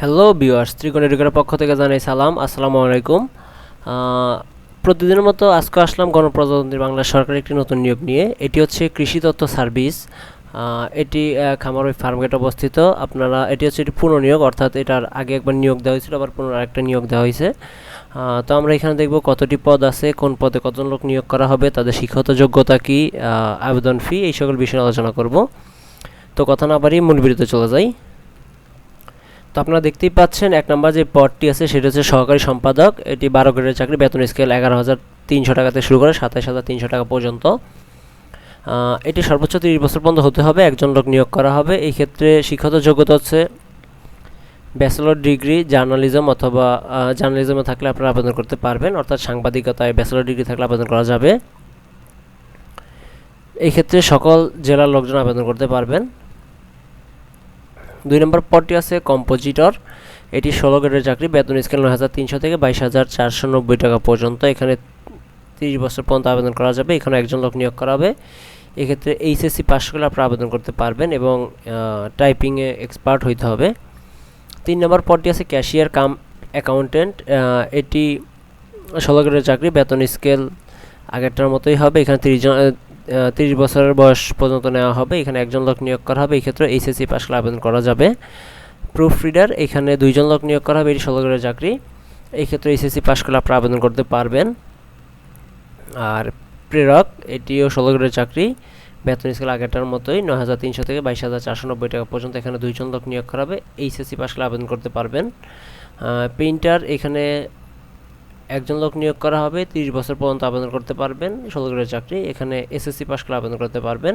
Hello বিওয়ার্স ত্রিকোণ এডুকের পক্ষ থেকে জানাই সালাম। আসসালামু আলাইকুম। প্রতিদিনের মতো আজকে আসলাম গণপ্রজাতন্ত্রী বাংলা সরকার একটি নতুন নিয়োগ নিয়ে। এটি হচ্ছে কৃষি তত্ত্ব সার্ভিস। এটি আহ, খামারই ফার্মগেট অবস্থিত। আপনারা এটি হচ্ছে এটি পুনর্নিয়োগ অর্থাৎ এটার আগে একবার নিয়োগ দেওয়া হয়েছিল আবার পুনর একটা নিয়োগ দেওয়া হয়েছে। তো আমরা এখানে দেখব কতটি পদ আছে কোন পদে কতজন লোক নিয়োগ করা হবে তাদের শিক্ষাগত যোগ্যতা কী আবেদন ফি এই সকল বিষয়ে আলোচনা করব। তো কথা না বাড়িয়ে মূল বিরুদ্ধে চলে যাই। তো আপনারা দেখতেই পাচ্ছেন, এক নম্বর যে পদটি আছে সেটা হচ্ছে সহকারী সম্পাদক। এটি বারো গ্রেডের চাকরি, বেতন স্কেল এগারো হাজার তিনশো টাকা থেকে শুরু করে সাতাশ হাজার তিনশো টাকা পর্যন্ত। এটি সর্বোচ্চ তিরিশ বছর পর্যন্ত হতে হবে, একজন লোক নিয়োগ করা হবে। এই ক্ষেত্রে শিক্ষাগত যোগ্যতা হচ্ছে ব্যাচেলর ডিগ্রি জার্নালিজম অথবা জার্নালিজমে থাকলে আপনারা আবেদন করতে পারবেন, অর্থাৎ সাংবাদিকতায় ব্যাচেলর ডিগ্রি থাকলে আবেদন করা যাবে। এই ক্ষেত্রে সকল জেলার লোকজন আবেদন করতে পারবেন। দুই নম্বর পদটি আছে কম্পোজিটর। এটি ষোলো গ্রেডের চাকরি, বেতন স্কেল নয় হাজার তিনশো থেকে বাইশ হাজার চারশো নব্বই টাকা পর্যন্ত। এখানে তিরিশ বছর পর্যন্ত আবেদন করা যাবে, এখানে একজন লোক নিয়োগ করা হবে। এক্ষেত্রে এইচএসসি পাস করলে আপনারা আবেদন করতে পারবেন এবং টাইপিংয়ে এক্সপার্ট হইতে হবে। তিন নম্বর পদটি আছে ক্যাশিয়ার কাম অ্যাকাউন্টেন্ট। এটি ষোলো গ্রেডের চাকরি, বেতন স্কেল আগেরটার মতোই হবে। এখানে তিরিশ জন তিরিশ বছরের বয়স পর্যন্ত নেওয়া হবে, এখানে একজন লোক নিয়োগ করা হবে এই ক্ষেত্রে এইচএসসি পাস করলে আবেদন করা যাবে। প্রুফ রিডার এখানে দুইজন লোক নিয়োগ করা হবে, এটি ষোলো চাকরি এই ক্ষেত্রে এইচএসসি পাস করলে আপনারা আবেদন করতে পারবেন। আর প্রেরক, এটিও ষোলো চাকরি, বেতন স্কেল আগেরটার মতোই, নয় হাজার তিনশো থেকে বাইশ হাজার চারশো নব্বই টাকা পর্যন্ত এখানে দুইজন লোক নিয়োগ করা হবে, এইচএসসি পাস করলে আবেদন করতে পারবেন। প্রিন্টার এখানে একজন লোক নিয়োগ করা হবে, তিরিশ বছর পর্যন্ত আবেদন করতে পারবেন, ষোলো গ্রেডের চাকরি, এখানে এসএসসি পাস করে আবেদন করতে পারবেন।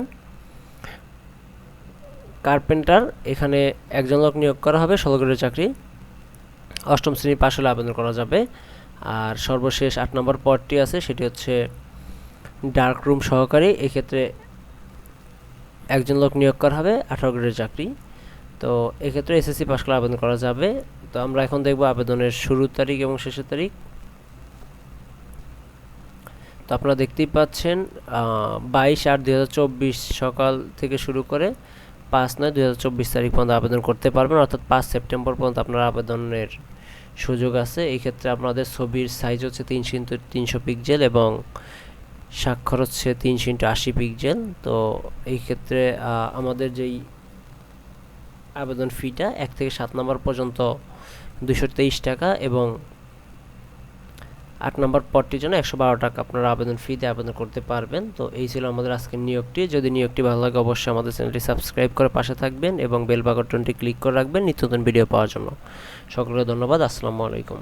কার্পেন্টার, এখানে একজন লোক নিয়োগ করা হবে, ষোলো গ্রেডের চাকরি। অষ্টম শ্রেণি পাশ হলে আবেদন করা যাবে। আর সর্বশেষ আট নম্বর পদটি আছে, সেটি হচ্ছে ডার্ক রুম সহকারী, এক্ষেত্রে একজন লোক নিয়োগ করা হবে, আঠারো গ্রেডের চাকরি। তো এক্ষেত্রে এসএসসি পাস করে আবেদন করা যাবে। তো আমরা এখন দেখব আবেদনের শুরুর তারিখ এবং শেষের তারিখ। তো আপনারা দেখতেই পাচ্ছেন বাইশ আট দুই সকাল থেকে শুরু করে পাঁচ নয় দুই তারিখ পর্যন্ত আবেদন করতে পারবেন। অর্থাৎ পাঁচ সেপ্টেম্বর পর্যন্ত আপনার আবেদনের সুযোগ আছে। এই ক্ষেত্রে আপনাদের ছবির সাইজ হচ্ছে তিনশো ইন্টু তিনশো পিকজেল এবং স্বাক্ষর হচ্ছে তিনশো ইন্টু আশি পিকজেল তো এই ক্ষেত্রে আমাদের যেই আবেদন ফিটা এক থেকে সাত নম্বর পর্যন্ত দুশো তেইশ টাকা এবং আট নম্বর পদটির জন্য একশো বারো টাকা আপনারা আবেদন ফিতে আবেদন করতে পারবেন। তো এই ছিল আমাদের আজকের নিয়োগটি। যদি নিয়োগটি ভালো লাগে, অবশ্যই আমাদের চ্যানেলটি সাবস্ক্রাইব করে পাশে থাকবেন এবং বেল বাটনটি ক্লিক করে রাখবেন নিত্য নতুন ভিডিও পাওয়ার জন্য। সকলকে ধন্যবাদ। আসসালামু আলাইকুম।